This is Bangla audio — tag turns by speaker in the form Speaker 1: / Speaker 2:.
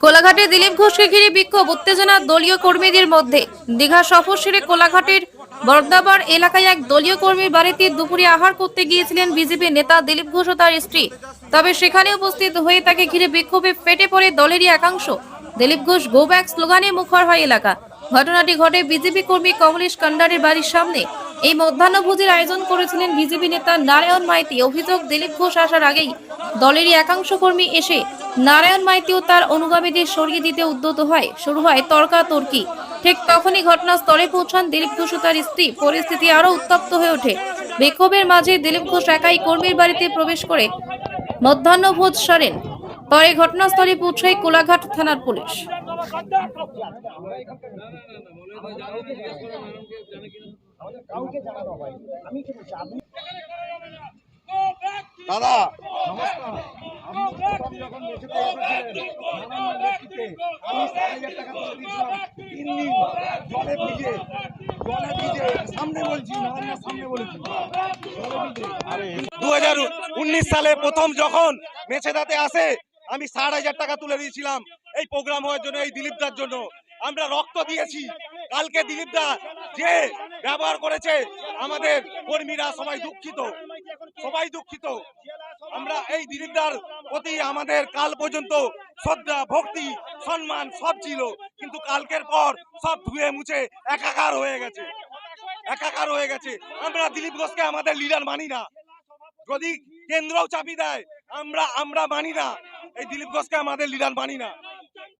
Speaker 1: কোলাঘাটে দিলীপ ঘোষকে ঘিরে বিক্ষোভ, উত্তেজনা দলীয় কর্মীদের মধ্যে। দীঘা সফর সেরে কোলাঘাটের বর্দাবার এলাকায় এক দলীয় কর্মীর বাড়িতে দুপুরে আহার করতে গিয়েছিলেন বিজেপি নেতা দিলীপ ঘোষ ও তার স্ত্রী। তবে সেখানে উপস্থিত হয়ে তাকে ঘিরে বিক্ষোভে ফেটে পড়ে দলেরই একাংশ। দিলীপ ঘোষ গো ব্যাক স্লোগানে মুখর হয় এলাকা। ঘটনাটি ঘটে বিজেপি কর্মী কমলেশ কান্ডারের বাড়ির সামনে। এই মধ্যাহ্নভোজের আয়োজন করেছিলেন বিজেপি নেতা নারায়ণ মাইতি। অভিযোগ, দিলীপ ঘোষ আসার আগেই দলেরই একাংশ কর্মী এসে নারায়ণ মাইতি ও তার অনুগামীদের সরিয়ে দিতে উদ্যত হয়। শুরু হয় তর্কাতর্কি। ঠিক তখনই ঘটনাস্থলে পৌঁছান দিলীপ ঘোষ তার স্ত্রী। পরিস্থিতি আরও উত্তপ্ত হয়ে ওঠে। বিক্ষোভের মাঝে দিলীপ ঘোষ একাই কর্মীর বাড়িতে প্রবেশ করে মধ্যাহ্নভোজ সারেন। পরে ঘটনাস্থলে পৌঁছায় কোলাঘাট থানার পুলিশ।
Speaker 2: দাদা দু হাজার উনিশ সালে প্রথম যখন মেছেদাতে আসে, আমি ষাট হাজার টাকা তুলে দিয়েছিলাম। এই প্রোগ্রাম হওয়ার জন্য, এই দিলীপদার জন্য। আমরা রক্ত দিয়েছি। কালকে দিলীপদা যে ব্যবহার করেছে, আমাদের কর্মীরা সবাই দুঃখিত। সবাই দুঃখিত। আমরা এই দিলীপদার প্রতি আমাদের কাল পর্যন্ত শ্রদ্ধা, ভক্তি, সম্মান সব ছিল। কিন্তু কালকের পর সব ধুয়ে মুছে একাকার হয়ে গেছে। একাকার হয়ে গেছে। আমরা দিলীপ ঘোষকে আমাদের লিডার মানি না। যদি কেন্দ্রও চাপি দেয়, আমরা আমরা মানি না। এই দিলীপ ঘোষকে আমাদের লিডার মানি না।